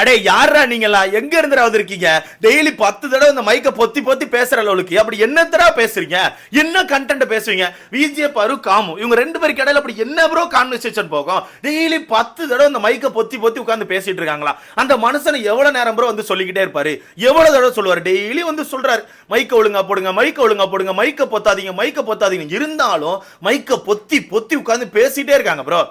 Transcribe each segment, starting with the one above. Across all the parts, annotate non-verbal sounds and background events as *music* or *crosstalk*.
அடே யாரா நீங்களா எங்க இருந்து வந்திருக்கீங்க டெய்லி பத்து தடவை இந்த மைக்கை பொத்தி பொத்தி பேசுற அளவுக்கு. அப்படி என்னத்தடா பேசுறீங்க? என்ன கண்டென்ட் பேசுவீங்க? விஜே பாரு காமு இவங்க ரெண்டு பேருக்கு இடையில அப்படி என்ன ப்ரோ கான்வர்சேஷன் போகும்? டெய்லி பத்து தடவை இந்த மைக்கை பொத்தி பொத்தி உட்காந்து பேசிட்டு இருக்காங்களா? அந்த மனுஷனை எவ்வளவு நேரம் ப்ரோ வந்து சொல்லிக்கிட்டே இருப்பாரு? எவ்வளவு தடவை சொல்லுவாரு? டெய்லி வந்து சொல்றாரு. மைக்கை ஒழுங்கா போடுங்க மைக்கை ஒழுங்கா போடுங்க மைக்கை பொத்தாதீங்க மைக்கை பொத்தாதீங்க. இருந்தாலும் மைக்கை பொத்தி பொத்தி உட்காந்து பேசிட்டே இருக்காங்க ப்ரோ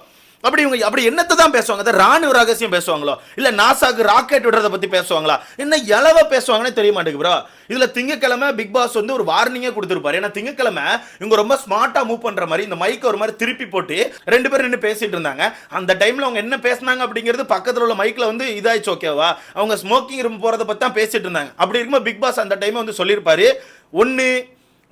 அப்படி இவங்க அப்படி என்னத்தை தான் பேசுவாங்க? அதை ராணுவ ரகசியம் பேசுவாங்களோ? இல்லை நாசாக்கு ராக்கெட் விடுறத பற்றி பேசுவாங்களா? என்ன எளவ பேசுவாங்கன்னே தெரிய மாட்டேங்குது ப்ரோ இதில் திங்கக்கிழமை பிக் பாஸ் வந்து ஒரு வார்னிங்கே கொடுத்துருப்பாரு. ஏன்னா திங்கக்கிழமை இவங்க ரொம்ப ஸ்மார்ட்டாக மூவ் பண்ணுற மாதிரி இந்த மைக்கை ஒரு மாதிரி திருப்பி போட்டு ரெண்டு பேரும் நின்று பேசிட்டு இருந்தாங்க. அந்த டைமில் அவங்க என்ன பேசுனாங்க அப்படிங்கிறது பக்கத்தில் உள்ள மைக்கில் வந்து இதாயிடுச்சு ஓகேவா அவங்க ஸ்மோக்கிங் ரூம் போகிறத பற்றி தான் பேசிட்டு இருந்தாங்க. அப்படி இருக்கும்போது பிக் பாஸ் அந்த டைமை வந்து சொல்லியிருப்பாரு. ஒன்று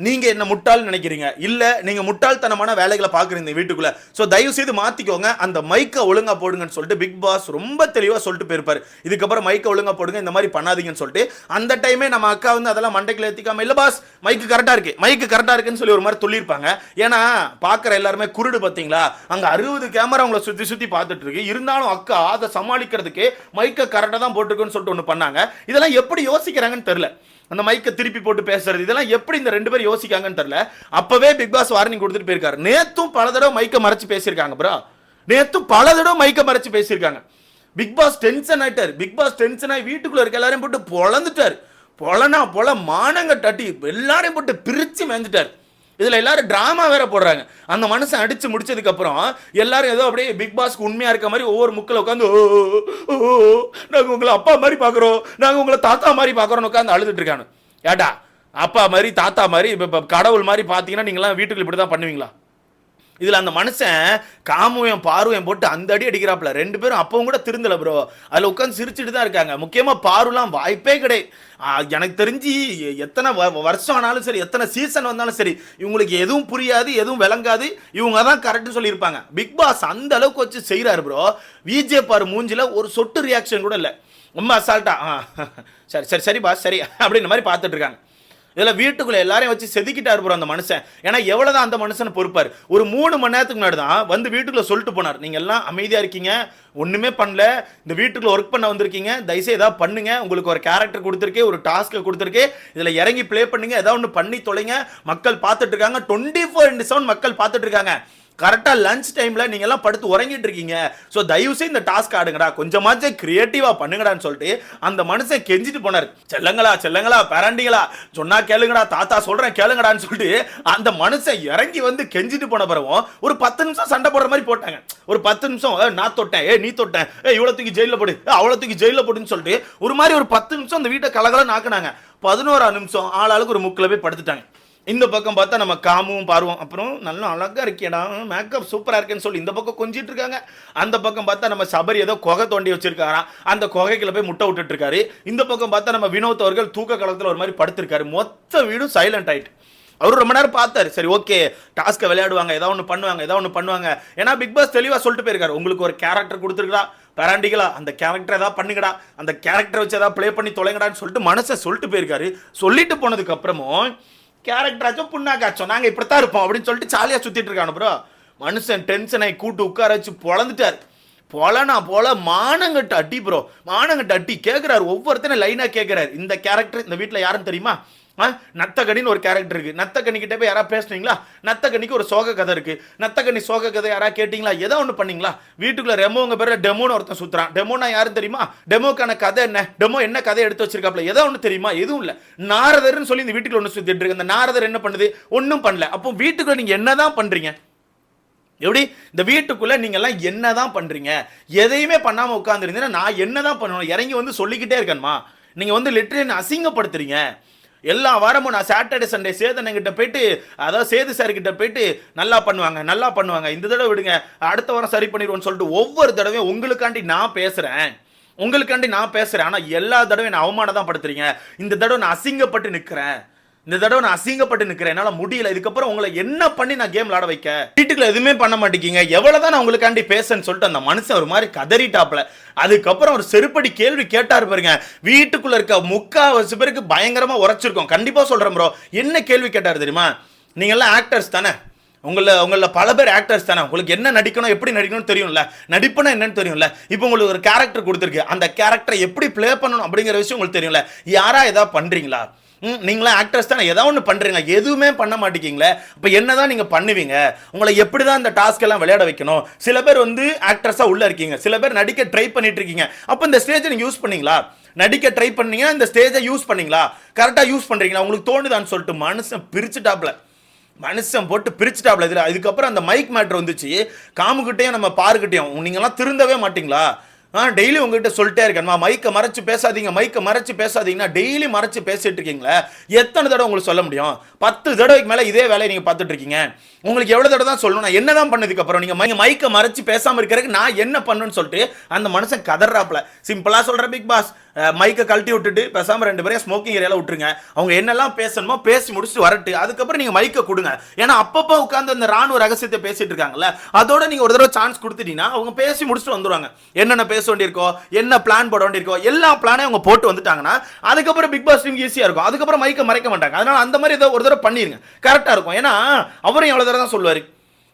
நீங்க என்ன முட்டாள் நினைக்கிறீங்க? இல்ல நீங்க முட்டாள்தனமான வேலைகளை பாக்குறீங்க வீட்டுக்குள்ளே வீட்டுக்குள்ள. சோ தயவு செய்து மாத்திக்கோங்க. அந்த மைக்க ஒழுங்கா போடுங்கன்னு சொல்லிட்டு பிக் பாஸ் ரொம்ப தெளிவா சொல்லிட்டு போயிருப்பாரு. இதுக்கப்புறம் மைக்க ஒழுங்கா போடுங்க இந்த மாதிரி பண்ணாதீங்கன்னு சொல்லிட்டு. அந்த டைமே நம்ம அக்கா வந்து அதெல்லாம் மண்டைக்குள்ள ஏத்திக்காம இல்ல பாஸ் மைக்கு கரெக்டா இருக்கு மைக்கு கரெக்டா இருக்குன்னு சொல்லி ஒரு மாதிரி சொல்லியிருப்பாங்க ஏன்னா பாக்குற எல்லாருமே குருடு பாத்தீங்களா அங்க அறுபது கேமரா உங்களை சுத்தி சுத்தி பார்த்துட்டு இருக்கு. இருந்தாலும் அக்கா அதை சமாளிக்கிறதுக்கு மைக்க கரெக்டா தான் போட்டிருக்குன்னு சொல்லிட்டு ஒண்ணு பண்ணாங்க. இதெல்லாம் எப்படி யோசிக்கிறாங்கன்னு தெரியல. அந்த மைக்கை திருப்பி போட்டு பேசுறது. இதெல்லாம் எப்படி இந்த ரெண்டு பேரும் யோசிக்காங்கன்னு தெரியல. அப்பவே பிக் பாஸ் வார்னிங் கொடுத்துட்டு போயிருக்காரு. நேத்தும் பல தடவை மைக்கை மறைச்சு பேசியிருக்காங்க ப்ரோ நேத்தும் பல தடவை மைக்கை மறைச்சு பேசியிருக்காங்க. பிக் பாஸ் டென்ஷன் ஆயிட்டார். பிக் பாஸ் டென்ஷன் ஆகி வீட்டுக்குள்ள இருக்க எல்லாரையும் போட்டு பொழந்துட்டார். பொழனா பொல மானங்க தட்டி எல்லாரையும் போட்டு பிரிச்சு மேஞ்சிட்டார் இதில் எல்லாரும் ட்ராமா வேற போடுறாங்க. அந்த மனுஷன் அடிச்சு முடிச்சதுக்கு அப்புறம் எல்லாரும் ஏதோ அப்படியே பிக் பாஸ்க்கு உண்மையா இருக்க மாதிரி ஒவ்வொரு முக்கில் உட்காந்து ஓ ஓ, நாங்கள் உங்களை அப்பா மாதிரி பார்க்குறோம். நாங்கள் உங்களை தாத்தா மாதிரி பார்க்குறோன்னு உட்காந்து அழுதுட்டு இருக்கானு. ஏடா அப்பா மாதிரி தாத்தா மாதிரி இப்போ கடவுள் மாதிரி பார்த்தீங்கன்னா நீங்களாம் வீட்டுக்குள்ள இப்படி தான் பண்ணுவீங்களா? இதில் அந்த மனுஷன் காமுவையும் பார்வையும் போட்டு அந்த அடி அடிக்கிறாப்புல. ரெண்டு பேரும் அப்பவும் கூட திருந்தல ப்ரோ அதில் உட்காந்து சிரிச்சுட்டு தான் இருக்காங்க. முக்கியமாக பாருலாம் வாய்ப்பே கிடையாது எனக்கு தெரிஞ்சு எத்தனை வ- வருஷம் ஆனாலும் சரி எத்தனை சீசன் வந்தாலும் சரி இவங்களுக்கு எதுவும் புரியாது எதுவும் விளங்காது. இவங்க தான் கரெக்ட்னு சொல்லியிருப்பாங்க. பிக் பாஸ் அந்த அளவுக்கு வச்சு செய்கிறாரு ப்ரோ விஜே பார் மூஞ்சில் ஒரு சொட்டு ரியாக்ஷன் கூட இல்லை. ரொம்ப அசால்ட்டா ஆ சரி சரி சரி பாஸ் சரி *laughs* அப்படின்ற மாதிரி பார்த்துட்டு இருக்காங்க. இதில் வீட்டுக்குள்ள எல்லாரையும் வச்சு செதுக்கிட்டார் ப்ரோ அந்த மனுஷன். ஏன்னா எவ்வளவுதான் அந்த மனுஷனை பொறுப்பார். ஒரு மூணு மணி நேரத்துக்கு முன்னாடி தான் வந்து வீட்டுக்குள்ளே சொல்லிட்டு போனார். நீங்கள் எல்லாம் அமைதியாக இருக்கீங்க. ஒன்றுமே பண்ணல. இந்த வீட்டுக்குள்ள ஒர்க் பண்ண வந்திருக்கீங்க. தயவுசெய்து ஏதாவது பண்ணுங்க. உங்களுக்கு ஒரு கேரக்டர் கொடுத்துருக்கே ஒரு டாஸ்க்கை கொடுத்துருக்கே இதில் இறங்கி ப்ளே பண்ணுங்க. ஏதாவது ஒன்று பண்ணி தொலைங்க. மக்கள் பார்த்துட்டு இருக்காங்க. டுவெண்ட்டி ஃபோர் இன்டு செவன் மக்கள் பார்த்துட்டு இருக்காங்க. கரெக்டாக லஞ்ச் டைமில் நீங்கள்லாம் படுத்து உறங்கிட்டு இருக்கீங்க. ஸோ தயவுசெய்து இந்த டாஸ்க் ஆடுங்கடா. கொஞ்சமாச்சும் கிரியேட்டிவாக பண்ணுங்கடான்னு சொல்லிட்டு அந்த மனுஷன் கெஞ்சிட்டு போனார். செல்லங்களா செல்லங்களா பேரண்டிகளா சொன்னா கேளுங்கடா தாத்தா சொல்கிறேன் கேளுங்கடான்னு சொல்லிட்டு அந்த மனுஷன் இறங்கி வந்து கெஞ்சிட்டு போன பிறவும் ஒரு பத்து நிமிஷம் சண்டை போடுற மாதிரி போட்டாங்க. ஒரு பத்து நிமிஷம் நான் தொட்டேன் ஏ நீ தொட்டேன் ஏ இவ்வளோ தூக்கி ஜெயிலில் போடு அவ்வளோ தூக்கி ஜெயிலில் போடுன்னு சொல்லிட்டு ஒரு மாதிரி ஒரு பத்து நிமிஷம் அந்த வீட்டை கலகலன்னு நாக்குனாங்க பதினோரா நிமிஷம் ஆளாளுக்கு ஒரு முக்கில் போய் படுத்துட்டாங்க. இந்த பக்கம் பார்த்தா நம்ம காமும் பார்வோம். அப்புறம் நல்லா அழகாக இருக்கேடா. மேக்கப் சூப்பராக இருக்குன்னு சொல்லி இந்த பக்கம் கொஞ்சிட்டு இருக்காங்க. அந்த பக்கம் பார்த்தா நம்ம சபரி ஏதோ குகை தோண்டி வச்சிருக்காராம் அந்த குகைக்குள்ள போய் முட்டை விட்டுட்டு இருக்காரு இந்த பக்கம் பார்த்தா நம்ம வினோத் அவர்கள் தூக்க காலத்தில் ஒரு மாதிரி படுத்திருக்காரு. மொத்த வீடும் சைலண்ட் ஆயிட்டு. அவர் ரொம்ப நேரம் பார்த்தாரு. சரி ஓகே டாஸ்க்கை விளையாடுவாங்க. ஏதாவது ஒன்று பண்ணுவாங்க ஏதாவது ஒன்று பண்ணுவாங்க. ஏன்னா பிக் பாஸ் தெளிவாக சொல்லிட்டு போயிருக்காரு. உங்களுக்கு ஒரு கேரக்டர் கொடுத்துருக்கா பேராண்டிகளா. அந்த கேரக்டர் ஏதாவது பண்ணுங்கடா. அந்த கேரக்டரை வச்சு ஏதாவது ப்ளே பண்ணி தொலைங்கடான்னு சொல்லிட்டு மனசை சொல்லிட்டு போயிருக்காரு. சொல்லிட்டு போனதுக்கு அப்புறமும் கேரக்டராச்சும் புண்ணாக்காச்சும். நாங்கள் இப்படித்தான் இருப்போம் அப்படின்னு சொல்லிட்டு ஜாலியாக சுற்றிட்டு இருக்கானு ப்ரோ மனுஷன் டென்ஷன் ஆகி கூட்டு உட்கார வச்சு பொழந்துட்டார். பொலனா போல மானங்கட்டு அட்டி ப்ரோ மானங்கட்டு அட்டி கேட்குறாரு ஒவ்வொருத்தரும் லைனாக கேட்குறாரு இந்த கேரக்டர் இந்த வீட்டில் யாருன்னு தெரியுமா? நத்தகனின்னு ஒரு கேரக்டர் இருக்கு. நத்தகனி கிட்ட போய் யாராவது பேசுனீங்களா? நத்தகனிக்கு ஒரு சோக கதை இருக்கு. நத்தகனி சோக கதை யாராவது கேட்டிங்களா? ஏதோ ஒன்று பண்ணீங்களா? வீட்டுக்குள்ள ரெமோங்க பேர் டெமோன்னு ஒருத்தன் சுத்துறான். டெமோனா யாரும் தெரியுமா? டெமோக்கான கதை என்ன? டெமோ என்ன கதை எடுத்து வச்சிருக்காப்ல ஏதோ ஒன்று தெரியுமா? எதுவும் இல்லை. நாரதர்னு சொல்லி இந்த வீட்டுக்குள்ள ஒன்று சுத்திட்டு இருக்கு. அந்த நாரதர் என்ன பண்ணுது? ஒன்றும் பண்ணல. அப்போ வீட்டுக்குள்ள நீங்க என்னதான் பண்றீங்க? எப்படி? இந்த வீட்டுக்குள்ள நீங்க எல்லாம் என்னதான் பண்றீங்க? எதையுமே பண்ணாம உட்காந்துருந்தீங்கன்னா நான் என்னதான் பண்ணணும் இறங்கி வந்து சொல்லிக்கிட்டே இருக்கேன்மா நீங்க வந்து லிட்டரலி அசிங்கப்படுத்துறீங்க. எல்லா வாரமும் நான் சாட்டர்டே சண்டே சேதனங்கிட்ட போயிட்டு அதாவது சேது சார்கிட்ட போயிட்டு நல்லா பண்ணுவாங்க நல்லா பண்ணுவாங்க. இந்த தடவை விடுங்க அடுத்த வாரம் சரி பண்ணிடுவோம்னு சொல்லிட்டு ஒவ்வொரு தடவையும் உங்களுக்காண்டி நான் பேசுறேன். உங்களுக்காண்டி நான் பேசுறேன். ஆனா எல்லா தடவையும் நான் அவமானம் தான் படுத்துறீங்க. இந்த தடவை நான் அசிங்கப்பட்டு நிக்கிறேன். இந்த தடவை நான் அசிங்கப்பட்டு நிற்கிறேன் என்னால் முடியல. இதுக்கப்புறம் உங்களை என்ன பண்ணி நான் கேம் விளாட வைக்க? வீட்டுக்குள்ள எதுவுமே பண்ண மாட்டேங்குங்க. எவ்வளோ தான் நான் உங்களுக்காண்டி பேசன்னு சொல்லிட்டு அந்த மனுஷன் ஒரு மாதிரி கதறிட்டாப்ல அதுக்கப்புறம் ஒரு செருப்படி கேள்வி கேட்டார் பாருங்க. வீட்டுக்குள்ள இருக்க முக்காவாசி பேருக்கு பயங்கரமாக உரைச்சிருக்கோம். கண்டிப்பாக சொல்கிறேன் ப்ரோ என்ன கேள்வி கேட்டார் தெரியுமா? நீங்கள்லாம் ஆக்டர்ஸ் தானே. உங்கள உங்களில் பல பேர் ஆக்டர்ஸ் தானே. உங்களுக்கு என்ன நடிக்கணும் எப்படி நடிக்கணும்னு தெரியும்ல. நடிப்புனா என்னன்னு தெரியும்ல. இப்போ உங்களுக்கு ஒரு கேரக்டர் கொடுத்துருக்கு. அந்த கேரக்டரை எப்படி ப்ளே பண்ணணும் அப்படிங்கிற விஷயம் உங்களுக்கு தெரியும்ல. யாரா எதாவது பண்ணுறீங்களா நீங்களாம் ஆக்ட்ரஸ் தானே? ஏதாவது ஒன்று பண்ணுறீங்க எதுவுமே பண்ண மாட்டேங்கிங்களே. இப்போ என்னதான் நீங்கள் பண்ணுவீங்க? உங்களை எப்படி தான் இந்த டாஸ்க் எல்லாம் விளையாட வைக்கணும்? சில பேர் வந்து ஆக்ட்ரஸாக உள்ளே இருக்கீங்க. சில பேர் நடிக்க ட்ரை பண்ணிட்டு இருக்கீங்க. அப்போ இந்த ஸ்டேஜை நீங்கள் யூஸ் பண்ணீங்களா? நடிக்க ட்ரை பண்ணீங்க இந்த ஸ்டேஜை யூஸ் பண்ணீங்களா? கரெக்டாக யூஸ் பண்ணுறீங்களா உங்களுக்கு தோணுதான்னு சொல்லிட்டு மனுஷன் பிரிச்சுட்டாப்ல. மனுஷன் போட்டு பிரிச்சுட்டாப்ல இதில். அதுக்கப்புறம் அந்த மைக் மேட்ரு வந்துச்சு. காமுக்கிட்டேயும் நம்ம பாருக்கிட்டேயும் நீங்களாம் திருந்தவே மாட்டிங்களா? ஆ டெய்லி உங்ககிட்ட சொல்லிட்டே இருக்கேன். மைக்கை மறைச்சு பேசாதீங்க மைக்கை மறைச்சு பேசாதீங்கன்னா டெய்லி மறைச்சு பேசிட்டு இருக்கீங்களே எத்தனை தடவை உங்களுக்கு சொல்ல முடியும்? பத்து தடவைக்கு மேலே இதே வேலையை நீங்கள் பார்த்துட்டு இருக்கீங்க. உங்களுக்கு எவ்வளோ தடவை தான் சொல்லணும்? நான் என்ன தான் பண்ணதுக்கு அப்புறம் நீங்கள் மைக்கை மறைச்சு பேசாமல் இருக்கிறதுக்கு நான் என்ன பண்ணுன்னு சொல்லிட்டு அந்த மனுஷன் கதறாப்புல சிம்பிளாக சொல்கிற பிக் பாஸ் மைக்கை கழட்டி விட்டுட்டு பேசாமல் ரெண்டு பேரையும் ஸ்மோக்கிங் ஏரியாவில் விட்டுருங்க. அவங்க என்னெல்லாம் பேசணுமோ பேசி முடிச்சுட்டு வரட்டு. அதுக்கப்புறம் நீங்கள் மைக்கை கொடுங்க. ஏன்னா அப்பப்போ உட்காந்து அந்த ராணுவ ரகசியத்தை பேசிட்டு இருக்காங்கல்ல அதோட நீங்கள் ஒரு தடவை சான்ஸ் கொடுத்துட்டீங்கன்னா அவங்க பேசி முடிச்சுட்டு வந்துருவாங்க. என்னென்ன பேச வேண்டியிருக்கோ என்ன பிளான் போட வேண்டியிருக்கோ எல்லா பிளானையும் அவங்க போட்டு வந்துட்டாங்கன்னா அதுக்கப்புறம் பிக் பாஸ் டீம் ஈஸியாக இருக்கும். அதுக்கப்புறம் மைக்கை மறைக்க மாட்டாங்க. அதனால அந்த மாதிரி ஏதோ ஒரு தடவை பண்ணிடுங்க கரெக்டாக இருக்கும். ஏன்னா அவரும் எவ்வளோ தடவை தான் சொல்லுவார்.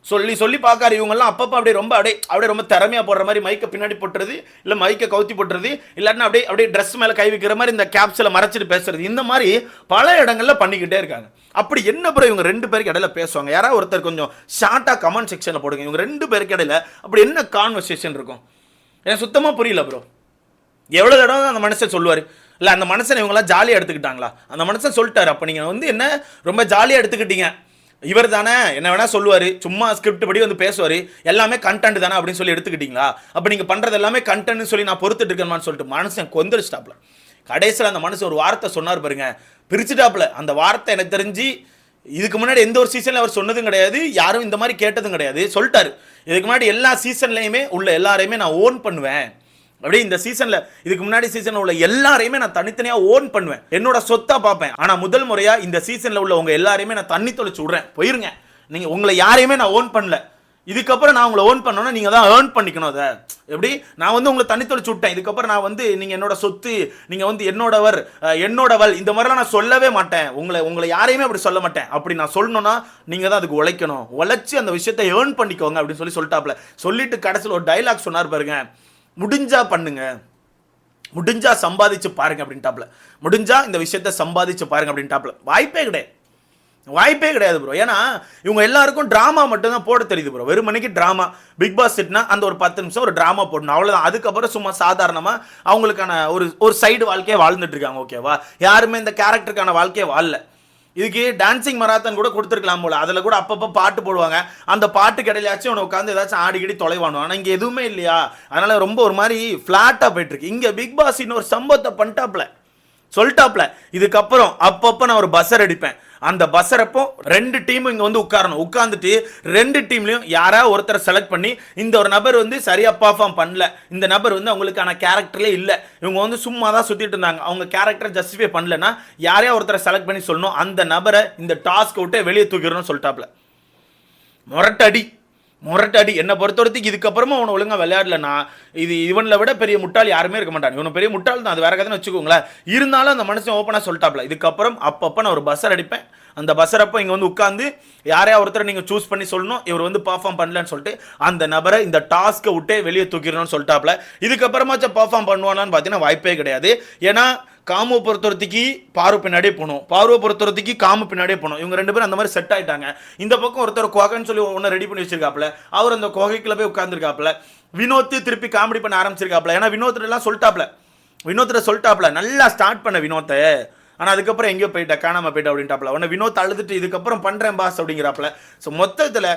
சொல்லி சொல்லி பார்க்காரு இவங்கெல்லாம் அப்பப்போ அப்படியே ரொம்ப அப்படியே அப்படியே ரொம்ப திறமையாக போடுற மாதிரி மைக்கை பின்னாடி போட்டுறது இல்லை மைக்கை கவுத்தி போட்டுறது இல்லாட்டினா அப்படியே அப்படியே ட்ரெஸ் மேலே கை வைக்கிற மாதிரி இந்த கேப்ஸில் மறைச்சிட்டு பேசுறது. இந்த மாதிரி பல இடங்களில் பண்ணிக்கிட்டே இருக்காங்க. அப்படி என்ன ப்ரோ இவங்க ரெண்டு பேருக்கு இடையில பேசுவாங்க? யாராவது ஒருத்தர் கொஞ்சம் ஷார்ட்டாக கமெண்ட் செக்ஷனில் போடுங்க. இவங்க ரெண்டு பேருக்கு இடையில அப்படி என்ன கான்வர்சேஷன் இருக்கும்? எனக்கு சுத்தமாக புரியல ப்ரோ எவ்வளோ தடவை அந்த மனுஷன் சொல்லுவார்? இல்லை அந்த மனுஷன் இவங்களாம் ஜாலியாக எடுத்துக்கிட்டாங்களா? அந்த மனுஷன் சொல்லிட்டாரு. அப்போ நீங்கள் வந்து என்ன ரொம்ப ஜாலியாக எடுத்துக்கிட்டீங்க? இவர் தானே என்ன வேணா சொல்லுவார். சும்மா ஸ்கிரிப்ட் படி வந்து பேசுவார். எல்லாமே கண்டென்ட் தானே அப்படின்னு சொல்லி எடுத்துக்கிட்டீங்களா? அப்போ நீங்கள் பண்ணுறது எல்லாமே கண்டென்ட்னு சொல்லி நான் பொறுத்துட்டு இருக்கேன்மான்னு சொல்லிட்டு மனுஷன் கொந்தளிச்சிட்டாப்ல கடைசியில் அந்த மனுஷன் ஒரு வார்த்தை சொன்னார் பாருங்க. பிரிச்சுட்டாப்ல அந்த வார்த்தை எனக்கு தெரிஞ்சு இதுக்கு முன்னாடி எந்த ஒரு சீசனில் அவர் சொன்னதும் கிடையாது. யாரும் இந்த மாதிரி கேட்டதும் கிடையாது. சொல்லிட்டாரு. இதுக்கு முன்னாடி எல்லா சீசன்லையுமே உள்ள எல்லாரையுமே நான் ஓன் பண்ணுவேன். அப்படியே இந்த சீசன்ல இதுக்கு முன்னாடி சீசன்ல உள்ள எல்லாரையுமே நான் தனித்தனியா ஓன் பண்ணுவேன். என்னோட சொத்தா பார்ப்பேன். ஆனா முதல் முறையா இந்த சீசன்ல உள்ள உங்க எல்லாரையுமே நான் தண்ணி தொலைச்சு விடுறேன். போயிருங்க. நீங்க உங்களை யாரையுமே நான் ஓன் பண்ணல. இதுக்கப்புறம் நான் உங்களை ஓன் பண்ணோன்னா நீங்கள் தான் ஏர்ன் பண்ணிக்கணும் அதை. எப்படி? நான் வந்து உங்களை தண்ணி தொழிச்சு விட்டேன். இதுக்கப்புறம் நான் வந்து நீங்கள் என்னோட சொத்து நீங்கள் வந்து என்னோடவர் என்னோடவள் இந்த மாதிரிலாம் நான் சொல்லவே மாட்டேன். உங்களை உங்களை யாரையுமே அப்படி சொல்ல மாட்டேன். அப்படி நான் சொல்லணும்னா நீங்கள் தான் அதுக்கு உழைக்கணும். உழைச்சி அந்த விஷயத்தை ஏர்ன் பண்ணிக்கோங்க அப்படின்னு சொல்லி சொல்லிட்டாப்ல. சொல்லிட்டு கடைசியில் ஒரு டைலாக் சொன்னார் பாருங்க. முடிஞ்சா பண்ணுங்க. முடிஞ்சா சம்பாதிச்சு பாருங்க அப்படின்ட்டாப்ல. முடிஞ்சா இந்த விஷயத்த சம்பாதிச்சு பாருங்க அப்படின்ட்டாப்ல. வாய்ப்பே கிடையாது. வாய்ப்பே கிடையாது ப்ரோ ஏன்னா இவங்க எல்லாருக்கும் ட்ராமா மட்டும்தான் போட தெரியுது ப்ரோ வெறும் மணிக்கு ட்ராமா பிக் பாஸ் செட்னா அந்த ஒரு பத்து நிமிஷம் ஒரு ட்ராமா போடணும். அவ்வளோதான் அதுக்கப்புறம் சும்மா சாதாரணமாக அவங்களுக்கான ஒரு ஒரு சைடு வாழ்க்கையை வாழ்ந்துட்டு இருக்காங்க ஓகேவா யாருமே இந்த கேரக்டருக்கான வாழ்க்கையை வாழல. இதுக்கு டான்சிங் மராத்தான் கூட கொடுத்துருக்கலாம் போல. அதில் கூட அப்பப்போ பாட்டு போடுவாங்க. அந்த பாட்டு கிடையாச்சும் அவனை உட்காந்து ஏதாச்சும் ஆடிக்கிடி தொலைவானோ. ஆனால் இங்கே எதுவுமே இல்லையா? அதனால் ரொம்ப ஒரு மாதிரி ஃப்ளாட்டாக போயிட்டுருக்கு. இங்கே பிக் பாஸ் இன்னொரு சம்பவத்தை பண்ணிட்டாப்ல சொல்லிட்டாப்ல இதுக்கப்புறம் அப்பப்போ நான் ஒரு பஸ்ஸர் அடிப்பேன். அந்த பஸ்ஸரப்போ ரெண்டு டீமும் இங்கே வந்து உட்காரணும். உட்காந்துட்டு ரெண்டு டீம்லையும் யாராவது ஒருத்தரை செலக்ட் பண்ணி இந்த ஒரு நபர் வந்து சரியாக பர்ஃபார்ம் பண்ணல. இந்த நபர் வந்து அவங்களுக்கான கேரக்டரே இல்லை. இவங்க வந்து சும்மா தான் சுற்றிட்டு இருந்தாங்க. அவங்க கேரக்டரை ஜஸ்டிஃபை பண்ணலன்னா யாரையா ஒருத்தரை செலக்ட் பண்ணி சொல்லணும் அந்த நபரை இந்த டாஸ்க் விட்டு வெளியே தூக்கிடணும்னு சொல்லிட்டாப்ல. முரட்டடி. முரட்டாடி. என்னை பொறுத்தவரைக்கும் இதுக்கப்புறமா அவனை ஒழுங்காக விளையாடலனா இது இவனில் விட பெரிய முட்டாள் யாருமே இருக்க மாட்டான். இவனை பெரிய முட்டாள் தான். அது வேற கதைன்னு வச்சுக்கோங்களேன். இருந்தாலும் அந்த மனுஷன் ஓப்பனாக சொல்லிட்டாப்ல. இதுக்கப்புறம் அப்பப்போ நான் ஒரு பஸ்ஸர் அடிப்பேன். அந்த பஸ்ஸரப்போ இங்கே வந்து உட்காந்து யாரையா ஒருத்தரை நீங்கள் சூஸ் பண்ணி சொல்லணும் இவர் வந்து பர்ஃபார்ம் பண்ணலன்னு சொல்லிட்டு அந்த நபரை இந்த டாஸ்க்கை விட்டே வெளியே தூக்கிடணும்னு சொல்லிட்டாப்ல. இதுக்கப்புறமாச்சும் பர்ஃபார்ம் பண்ணுவானான்னு பார்த்தீங்கன்னா வாய்ப்பே கிடையாது. ஏன்னா காமு பொறுத்தவரத்துக்கு பாரு பின்னாடியே போகணும். பார்வை பொறுத்தவரத்துக்கு காமு பின்னாடியே போகணும். இவங்க ரெண்டு பேரும் அந்த மாதிரி செட் ஆயிட்டாங்க. இந்த பக்கம் ஒருத்தர் குகைன்னு சொல்லி ஒன்று ரெடி பண்ணி வச்சிருக்காப்புல. அவர் அந்த குகைக்குள்ள போய் உட்காந்துருக்காப்புல வினோத் திருப்பி காமெடி பண்ண ஆரம்பிச்சிருக்காப்புல. ஏன்னா வினோத் எல்லாம் சொல்லிட்டாப்ல வினோத்திட்ட சொல்லிட்டாப்ல நல்லா ஸ்டார்ட் பண்ண வினோத்தை. ஆனால் அதுக்கப்புறம் எங்கேயோ போயிட்டா காணாமல் போயிட்டா அப்படின்ட்டாப்ல உன்னை வினோத் அழுதுட்டு இதுக்கப்புறம் பண்ணுறேன் பாஸ் அப்படிங்கிறாப்புல. ஸோ மொத்தத்தில்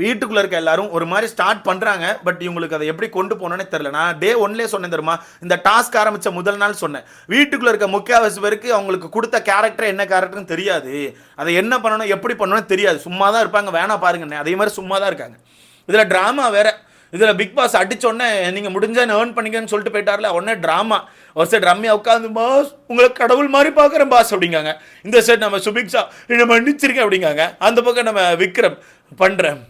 வீட்டுக்குள்ள இருக்க எல்லாரும் ஒரு மாதிரி ஸ்டார்ட் பண்றாங்க பட் இவங்களுக்கு அதை எப்படி கொண்டு போகணும்னே தெரியல. நான் டே ஒன்லேயே சொன்னேன் தெரியுமா? இந்த டாஸ்க் ஆரம்பிச்ச முதல் நாள் சொன்னேன். வீட்டுக்குள்ள இருக்க முக்கியவாசி பேருக்கு அவங்களுக்கு கொடுத்த கேரக்டர் என்ன கேரக்டர்னு தெரியாது. அதை என்ன பண்ணணும் எப்படி பண்ணணும்னு தெரியாது. சும்மா தான் இருப்பாங்க வேணா பாருங்கண்ணே அதே மாதிரி சும்மா தான் இருக்காங்க. இதுல டிராமா வேற. இதுல பிக் பாஸ் அடிச்சோடனே நீங்க முடிஞ்சா ஏர்ன் பண்ணிக்கன்னு சொல்லிட்டு போயிட்டார்ல. உடனே டிராமா ஒரு சைடு ரம்யா உட்காந்து பாஸ் உங்களை கடவுள் மாதிரி பார்க்குறேன் பாஸ் அப்படிங்காங்க. இந்த சைடு நம்ம சுபிக்ஷா நம்ம மன்னிச்சிருக்கேன் அப்படிங்காங்க. அந்த பக்கம் நம்ம விக்ரம் பண்ணுறேன்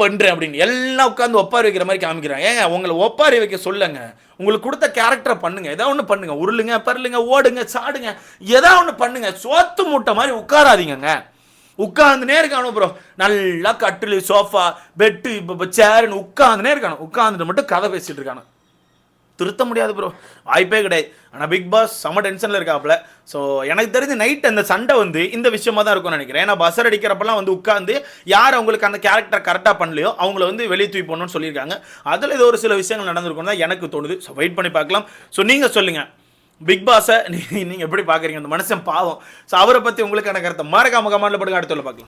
பண்ணுறேன் அப்படின்னு. எல்லாம் உட்காந்து ஒப்பாரி வைக்கிற மாதிரி காமிக்கிறாங்க. ஏங்க உங்களை ஒப்பாரி வைக்க சொல்லுங்க. உங்களுக்கு கொடுத்த கேரக்டரை பண்ணுங்க. ஏதோ ஒன்று பண்ணுங்க. உருளுங்க பரலுங்க ஓடுங்க சாடுங்க. ஏதோ ஒன்று பண்ணுங்க. சோத்து மூட்டை மாதிரி உட்காராதீங்கங்க. உட்காந்துனே இருக்கானு ப்ரோ நல்லா கட்டில் சோஃபா பெட்டு இப்போ சேர்னு உட்காந்துனே இருக்கானு உட்காந்துட்டு மட்டும் கதை பேசிட்டு இருக்கானு திருத்த முடியாது ப்ரோ வாய்ப்பே கிடையாது. ஆனால் பிக் பாஸ் செம டென்ஷனில் இருக்காப்புல. ஸோ எனக்கு தெரிஞ்சு நைட் அந்த சண்டை வந்து இந்த விஷயமா தான் இருக்கும்னு நினைக்கிறேன். ஏன்னா பஸ்ஸர் அடிக்கிறப்பெல்லாம் வந்து உட்காந்து யார் அவங்களுக்கு அந்த கேரக்டர் கரெக்டாக பண்ணலையோ அவங்கள வந்து வெளியே தூய் போகணும்னு சொல்லியிருக்காங்க. அதில் ஏதோ ஒரு சில விஷயங்கள் நடந்திருக்கும் தான் எனக்கு தோணுது. ஸோ வெயிட் பண்ணி பார்க்கலாம். ஸோ நீங்கள் சொல்லுங்கள் பிக் பாஸை நீங்கள் எப்படி பார்க்குறீங்க? அந்த மனுஷன் பாவம். ஸோ அவரை பற்றி உங்களுக்கான கருத்தை மறக்காம கமாண்டில் போட்டு அடுத்த பார்க்கலாம்.